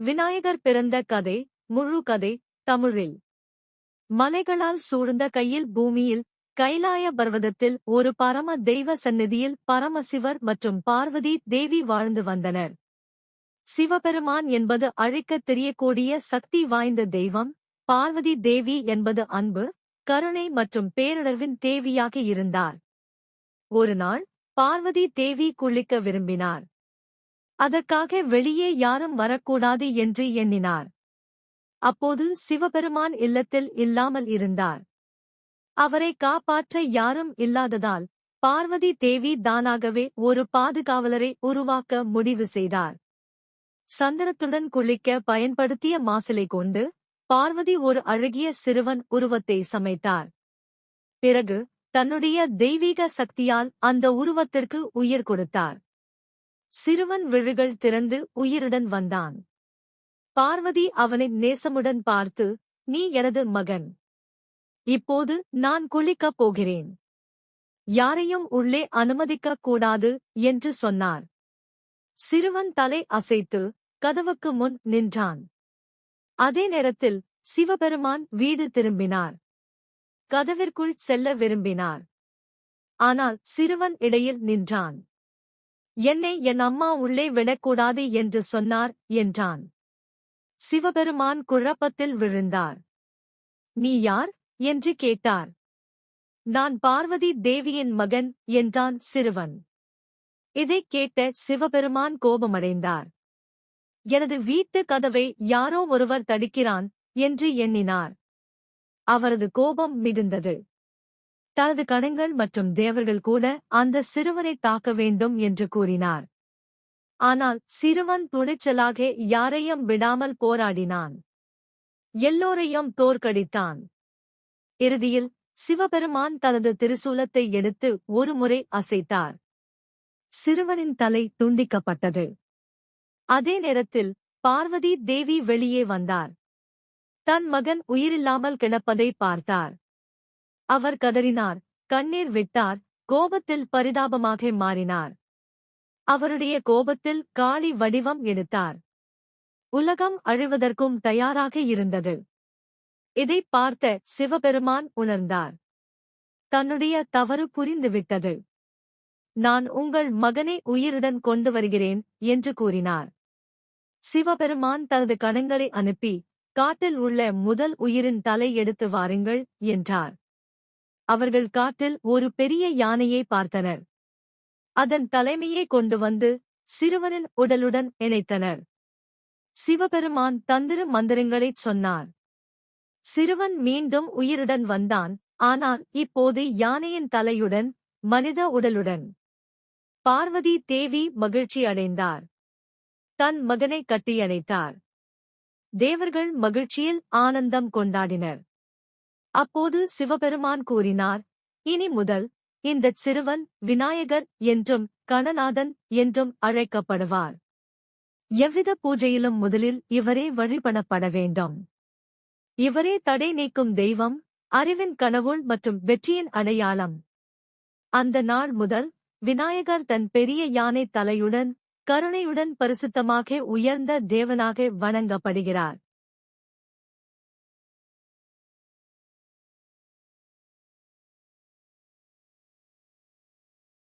விநாயகர் பிறந்த கதை முழு கதை தமிழில். மலைகளால் சூழ்ந்த கையில் பூமியில் கைலாய பர்வதத்தில் ஒரு பரம தெய்வ சந்நிதியில் பரமசிவர் மற்றும் பார்வதி தேவி வாழ்ந்து வந்தனர். சிவபெருமான் என்பது அழிக்கத் தெரியக்கூடிய சக்தி வாய்ந்த தெய்வம் பார்வதி தேவி என்பது அன்பு கருணை மற்றும் பேருணர்வின் தேவியாக இருந்தார். ஒருநாள் பார்வதி தேவி குளிக்க விரும்பினார். அதற்காக வெளியே யாரும் வரக்கூடாது என்று எண்ணினார். அப்போது சிவபெருமான் இல்லத்தில் இல்லாமல் இருந்தார். அவரை காப்பாற்ற யாரும் இல்லாததால் பார்வதி தேவி தானாகவே ஒரு பாதுகாவலரை உருவாக்க முடிவு செய்தார். சந்தனத்துடன் குளிக்க பயன்படுத்திய மாசிலை கொண்டு பார்வதி ஒரு அழகிய சிறுவன் உருவத்தை சமைத்தார். பிறகு தன்னுடைய தெய்வீக சக்தியால் அந்த உருவத்திற்கு உயிர் கொடுத்தார். சிறுவன் விழுகள் திறந்து உயிருடன் வந்தான். பார்வதி அவனை நேசமுடன் பார்த்து நீ எனது மகன். இப்போது நான் குளிக்கப் போகிறேன். யாரையும் உள்ளே அனுமதிக்கக் கூடாது என்று சொன்னார். சிறுவன் தலை அசைத்து கதவுக்கு முன் நின்றான். அதே நேரத்தில் சிவபெருமான் வீடு திரும்பினார். கதவிற்குள் செல்ல விரும்பினார். ஆனால் சிறுவன் இடையில் நின்றான். என்னை என் அம்மா உள்ளே விடக்கூடாது என்று சொன்னார் என்றான். சிவபெருமான் குழப்பத்தில் விழுந்தார். நீ யார்? என்று கேட்டார். நான் பார்வதி தேவியின் மகன் என்றான் சிறுவன். இதைக் கேட்ட சிவபெருமான் கோபமடைந்தார். எனது வீட்டு கதவை யாரோ ஒருவர் தடுக்கிறான் என்று எண்ணினார். அவரது கோபம் மிகுந்தது. தனது கணங்கள் மற்றும் தேவர்கள் கூட அந்த சிறுவனை தாக்க வேண்டும் என்று கூறினார். ஆனால் சிறுவன் துணிச்சலாக யாரையும் விடாமல் போராடினான். எல்லோரையும் தோற்கடித்தான். இறுதியில் சிவபெருமான் தனது திருசூலத்தை எடுத்து ஒருமுறை அசைத்தார். சிறுவனின் தலை துண்டிக்கப்பட்டது. அதே நேரத்தில் பார்வதி தேவி வெளியே வந்தார். தன் மகன் உயிரில்லாமல் கிடப்பதை பார்த்தார். அவர் கதறினார். கண்ணீர் விட்டார். கோபத்தில் பரிதாபமாக மாறினார். அவருடைய கோபத்தில் காளி வடிவம் எடுத்தார். உலகம் அழிவதற்கும் தயாராக இருந்தது. இதைப் பார்த்த சிவபெருமான் உணர்ந்தார். தன்னுடைய தவறு புரிந்துவிட்டது. நான் உங்கள் மகனை உயிருடன் கொண்டு வருகிறேன் என்று கூறினார். சிவபெருமான் தனது கணங்களை அனுப்பி காட்டில் உள்ள முதல் உயிரின் தலை எடுத்து வாருங்கள் என்றார். அவர்கள் காட்டில் ஒரு பெரிய யானையை பார்த்தனர். அதன் தலைமையை கொண்டு வந்து சிறுவனின் உடலுடன் இணைத்தனர். சிவபெருமான் தந்திர மந்திரங்களைச் சொன்னார். சிறுவன் மீண்டும் உயிருடன் வந்தான் ஆனால் இப்போது யானையின் தலையுடன் மனித உடலுடன். பார்வதி தேவி மகிழ்ச்சி அடைந்தார். தன் மகனை கட்டியணைத்தார். தேவர்கள் மகிழ்ச்சியில் ஆனந்தம் கொண்டாடினர். அப்போது சிவபெருமான் கூறினார் இனி முதல் இந்தச் சிறுவன் விநாயகர் என்றும் கணநாதன் என்றும் அழைக்கப்படுவார். எவ்வித பூஜையிலும் முதலில் இவரே வழிபடப்பட வேண்டும். இவரே தடை நீக்கும் தெய்வம் அறிவின் கனவுள் மற்றும் வெற்றியின் அடையாளம். அந்த நாள் முதல் விநாயகர் தன் பெரிய யானை தலையுடன் கருணையுடன் பரிசுத்தமாக உயர்ந்த தேவனாக வணங்கப்படுகிறார்.